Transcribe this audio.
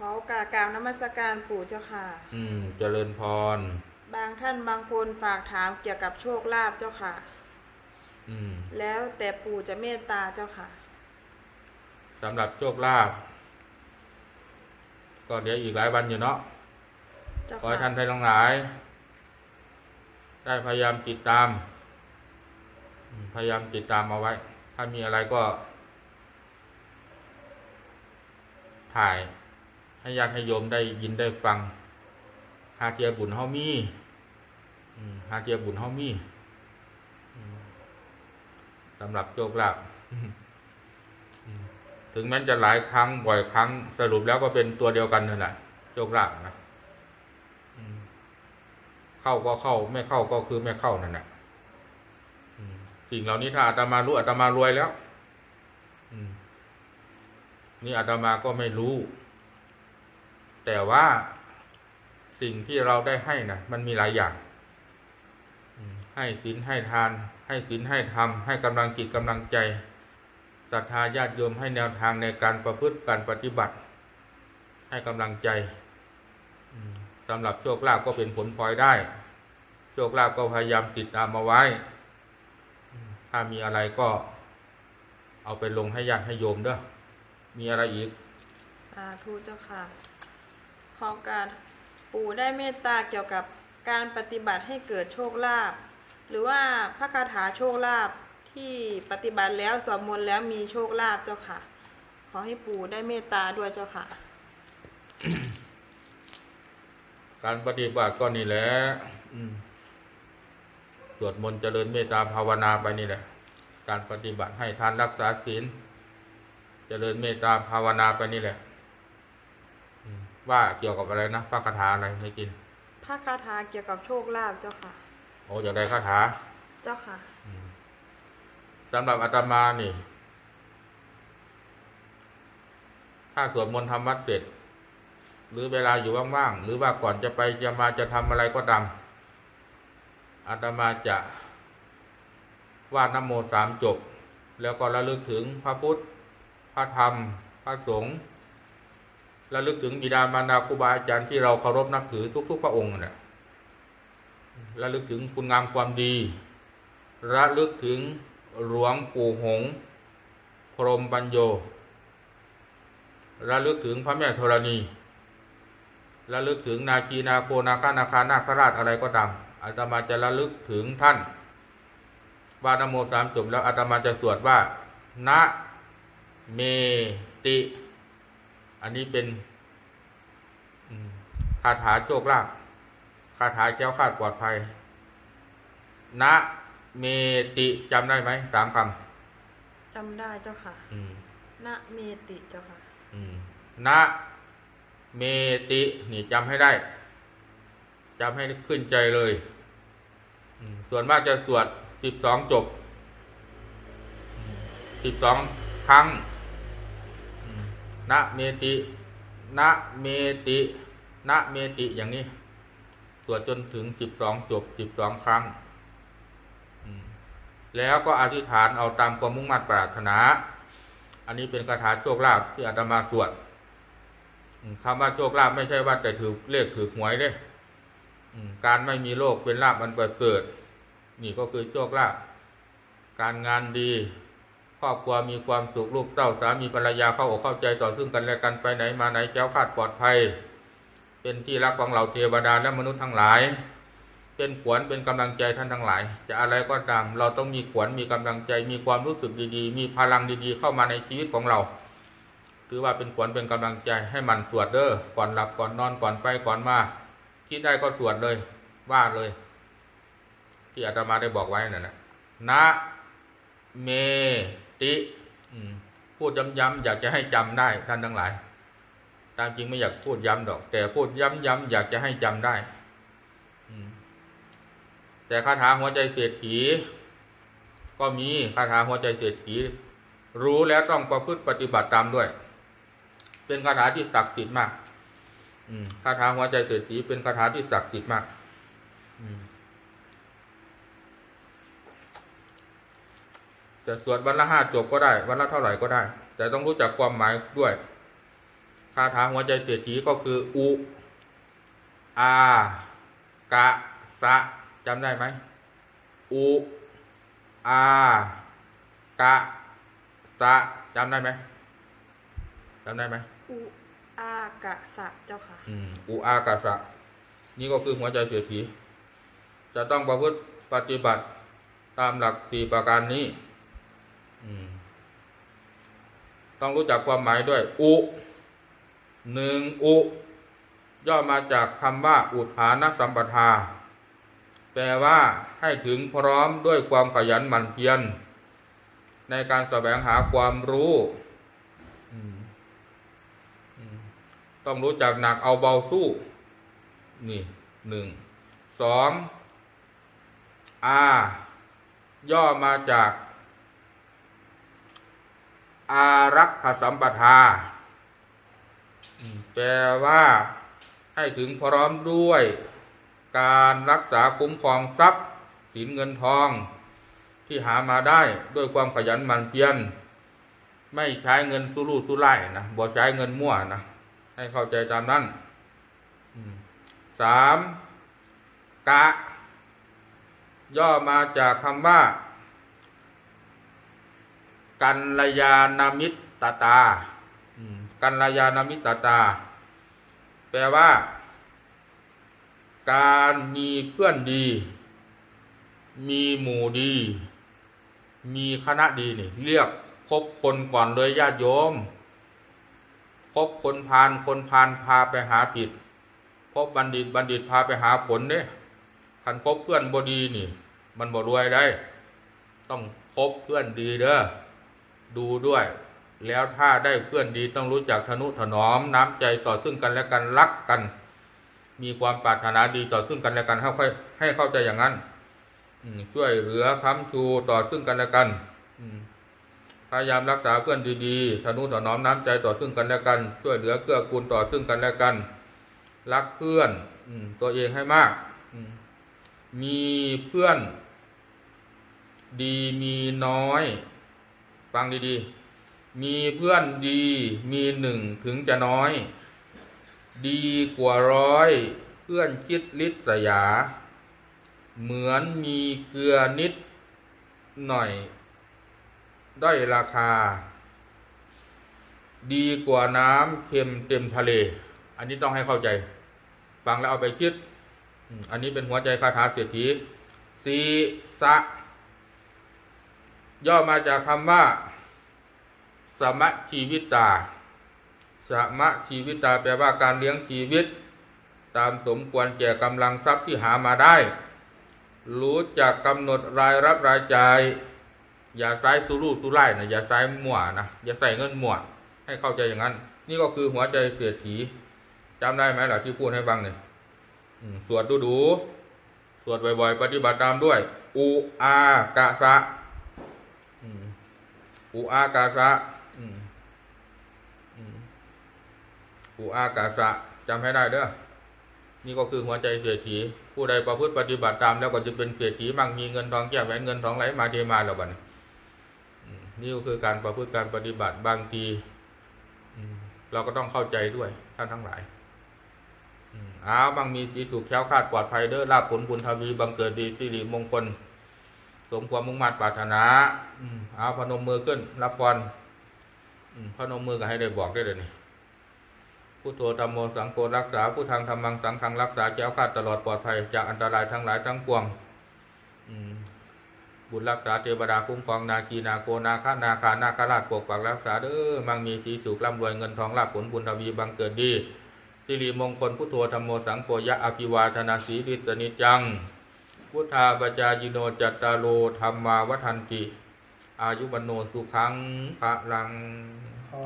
ขอโอกาสกราบนมัสการปู่เจ้าค่ะ อืม เจริญพร บางท่านบางคนฝากถามเกี่ยวกับโชคลาภเจ้าค่ะ อืม แล้วแต่ปู่จะเมตตาเจ้าค่ะสำหรับโชคลาภก็เดี๋ยวอีกหลายวันอยู่เนาะเจ้าขอให้ค่ะท่านทั้งหลาย ได้พยายามติดตามอืมพยายามติดตามเอาไว้ ถ้ามีอะไรก็ ถ่าย ให้ญาติให้โยมได้ยินได้ฟังหาเทียบุญเฮามีอืมหาเทียบุญเฮามีสำหรับโชคลาภอืมถึงแม้จะหลายครั้งบ่อยครั้ง สรุปแล้วก็เป็นตัวเดียวกันนั่นแหละโชคลาภนะเข้าก็เข้า ไม่เข้าก็คือไม่เข้านั่นแหละสิ่งเหล่านี้ถ้าอาตมารู้อาตมารวยแล้วนี่อาตมาก็ไม่รู้ แต่ว่าสิ่งที่เราได้ให้นะมันมีหลายอย่าง ให้ศีลให้ทาน ให้ศีลให้ธรรม ให้กำลังจิตกำลังใจศรัทธาญาติโยมให้แนวทางในการประพฤติการปฏิบัติ ให้กำลังใจสำหรับโชคลาภก็เป็นผลพลอยได้ โชคลาภก็พยายามติดตามมาไว้ ถ้ามีอะไรก็ เอาไปลงให้ญาติให้โยมเด้อมีอะไรอีก สาธุเจ้าค่ะ ขอโอกาสปู่ได้เมตตาเกี่ยวกับการปฏิบัติให้เกิดโชคลาภหรือว่าพระคาถาโชคลาภที่ปฏิบัติแล้วสวดมนต์แล้วมีโชคลาภเจ้าค่ะ ขอให้ปู่ได้เมตตาด้วยเจ้าค่ะ การปฏิบัติก็นี่แหละสวดมนต์เจริญเมตตาภาวนาไปนี่แหละ การปฏิบัติให้ทานรักษาศีล เจริญเมตตาภาวนาไปนี่แหละ ว่าเกี่ยวกับอะไรนะพระคาถาอะไรไม่กินพระคาถาเกี่ยวกับโชคลาภเจ้าค่ะ โอ้อยากได้คาถาเจ้าค่ะอืมสำหรับอาตมานี่ ถ้าสวดมนต์ทำวัดเสร็จ หรือเวลาอยู่ว่างๆหรือว่าก่อนจะไปจะมาจะทำอะไรก็ตามอาตมาจะว่าดนโมสามจบ แล้วก็ระลึกถึงพระพุทธ พระธรรม พระสงฆ์ ระลึกถึงบิดามารดาครูบาอาจารย์ที่เราเคารพนับถือทุก ๆ พระองค์น่ะระลึกถึงคุณงามความดี ระลึกถึงหลวงปู่หง พรหมปัญโย ระลึกถึงพระแม่ธรณี ระลึกถึงนาคีนาโคนาคานาคานาคราชอะไรก็ตามอาตมาจะระลึกถึงท่านว่านโมสามจบแล้วอาตมาจะสวดว่า นะ เมติ อันนี้เป็นอืมคาถาโชคลาภคาถาแก้วคลาดปลอดภัย นะเมติจำได้ไหมสามคจำได้เจ้าค่ะำอืมนะเมติเจ้าค่ะอืมนะเมตินี่จำให้ได้จำให้ขึ้นใจเลยอืมส่วนมากจะสวดสิบสองจบสิบสองครั้งอืม นะเมตินะเมตินะเมติอย่างนี้สวดจนถึงสิบสองจบสิบสองครั้ง แล้วก็อธิษฐานเอาตามความมุ่งมั่นปรารถนา อันนี้เป็นคาถาโชคลาภที่อาตมาสวดคำว่าโชคลาภไม่ใช่ว่าแต่ถือเลขถือหวยเด้อืมการไม่มีโรคเป็นลาภมันประเสริฐนี่ก็คือโชคลาภการงานดี ครอบครัวมีความสุขลูกเต้าสามีภรรยาเข้าอกเข้าใจต่อซึ่งกันและกันไปไหนมาไหนแก้วคาดปลอดภัย เป็นที่รักของเราเทวดาและมนุษย์ทั้งหลาย เป็นขวัญเป็นกำลังใจท่านทั้งหลาย จะอะไรก็ตาม เราต้องมีขวัญมีกำลังใจ มีความรู้สึกดีๆ มีพลังดีๆ เข้ามาในชีวิตของเราถือว่าเป็นขวัญเป็นกำลังใจให้มันสวดเด้อก่อนหลับก่อนนอนก่อนไปก่อนมาคิดได้ก็สวดเลย ว่าเลย ที่อาตมาได้บอกไว้นั่นนะนะเม ติอืมพูดย้ำๆอยากจะให้จำได้ท่านทั้งหลาย ตามจริงไม่อยากพูดย้ำดอก แต่พูดย้ำๆอยากจะให้จำได้อืมแต่คาถาหัวใจเศรษฐี ก็มีคาถาหัวใจเศรษฐี รู้แล้วต้องประพฤติปฏิบัติตามด้วย เป็นคาถาที่ศักดิ์สิทธิ์มากอืมคาถาหัวใจเศรษฐีเป็นคาถาที่ศักดิ์สิทธิ์มาก อืม จะสวดวันละห้าจบก็ได้ วันละเท่าไหร่ก็ได้ แต่ต้องรู้จักความหมายด้วยคคาถาหัวใจเศรษฐีก็คืออุอากะสะจำได้ไหมอุอากะสะจำได้ไหมจำได้ไหมอุอากะสะเจ้าค่ะอืมอุอากาสะ นี่ก็คือหัวใจเศรษฐีจะต้องประพฤติปฏิบัติตามหลักสี่ประการนี้อืม ต้องรู้จักความหมายด้วย อุหนึ่งอุ ย่อมาจากคำว่า อุทานสัมปทา แปลว่าให้ถึงพร้อมด้วยความขยันหมั่นเพียรในการแสวงหาความรู้ต้องรู้จักหนักเอาเบาสู้ นี่หนึ่งสองอาย่อมาจาก อารักขสัมปทาอืมแปลว่าให้ถึงพร้อมด้วย การรักษาคุ้มครองทรัพย์สินเงินทอง ที่หามาได้ด้วยความขยันหมั่นเพียรไม่ใช้เงินสุรุ่ยสุร่ายนะบ่ใช้เงินมั่วนะให้เข้าใจตามนั้นอืมสามกะ ย่อมาจากคำว่า กัลยาณมิตรตาอืมกัลยาณมิตรตา แปลว่า การมีเพื่อนดี มีหมู่ดี มีคณะดีนี่ เรียกคบคนก่อนเลยญาติโยมคบคนพาลคนพาลพาไปหาผิดคบบัณฑิตบัณฑิตพาไปหาผลเด้คันคบเพื่อนบดีนี่ มันบ่รวยได้ ต้องคบเพื่อนดีเด้อ ดูด้วย แล้วถ้าได้เพื่อนดีต้องรู้จักทนุถนอมน้ำใจต่อซึ่งกันและกันรักกัน มีความปรารถนาดีต่อซึ่งกันและกันให้ค่อยให้เข้าใจอย่างนั้นช่วยเหลือค้ำชูต่อซึ่งกันและกันพยายามรักษาเพื่อนดีๆทนุถนอมน้ำใจต่อซึ่งกันและกัน ช่วยเหลือเกื้อกูลต่อซึ่งกันและกัน รักเพื่อนตัวเองให้มาก มีเพื่อน ดีมีน้อย ฟังดีๆ มีเพื่อนดีมีหนึ่งถึงจะน้อย ดีกว่าร้อย เพื่อนคิดลิษยา เหมือนมีเกลือนิดหน่อย ได้ราคา ดีกว่าน้ำเค็มเต็มทะเล อันนี้ต้องให้เข้าใจ ฟังแล้วเอาไปคิด อันนี้เป็นหัวใจคาถาเศรษฐีสีสะ ย่อมาจากคำว่า สมชีวิตตาสมชีวิตตาแปลว่าการเลี้ยงชีวิต ตามสมควรแก่กำลังทรัพย์ที่หามาได้ รู้จักกำหนดรายรับรายจ่าย อย่าใช้สุรุ่ยสุร่ายนะอย่าใช้มั่วนะอย่าใส่เงินมั่วให้เข้าใจอย่างนั้น นี่ก็คือหัวใจเศรษฐีจำได้ไหมล่ะที่พูดให้ฟังเนี่ยสวดดูดูสวดบ่อยๆ ปฏิบัติตามด้วยอุอากาสะ อุอากาสะอืมอืมอุอากาสะจำให้ได้เด้อ นี่ก็คือหัวใจเศรษฐีผู้ใดประพฤติปฏิบัติตามแล้วก็จะเป็นเศรษฐีมั่งมีเงินทองแก้วแหวนเงินทองไหลมาเทมาแล้วบัดนี้อืมนี่ก็คือการประพฤติการปฏิบัติบางทีอืมเราก็ต้องเข้าใจด้วยท่านทั้งหลายอืมอ้าวบางมีสีสุขแคล้วคลาดปลอดภัยเด้อลาภผลบุญทวีบังเกิดดีสิริมงคล สมความมุ่งมั่นปรารถนาอืมเอาพนมมือขึ้น รับพรพนมมือก็ให้ได้บอกได้เลยนี่พุทโธธรรมโมสังโฆรักษา ผู้ทางธรรมังสังฆังรักษาแก้วคลาดตลอดปลอดภัยจากอันตรายทั้งหลายทั้งปวงบุญรักษาเทวดาคุ้มครองนาคีนาโกนาคานาคานาคราชปกปักรักษาเด้อมังมีสีสุขร่ำรวยเงินทองลาภผลบุญทวีบังเกิดดีสิริมงคลพุทโธธรรมโมสังโฆยะอภิวาทนาสีริสนิจจัง พุทธาปจายิโนจัตตาโลธรรมาวัฒนติ อายุวันโนสุขังพระลังอ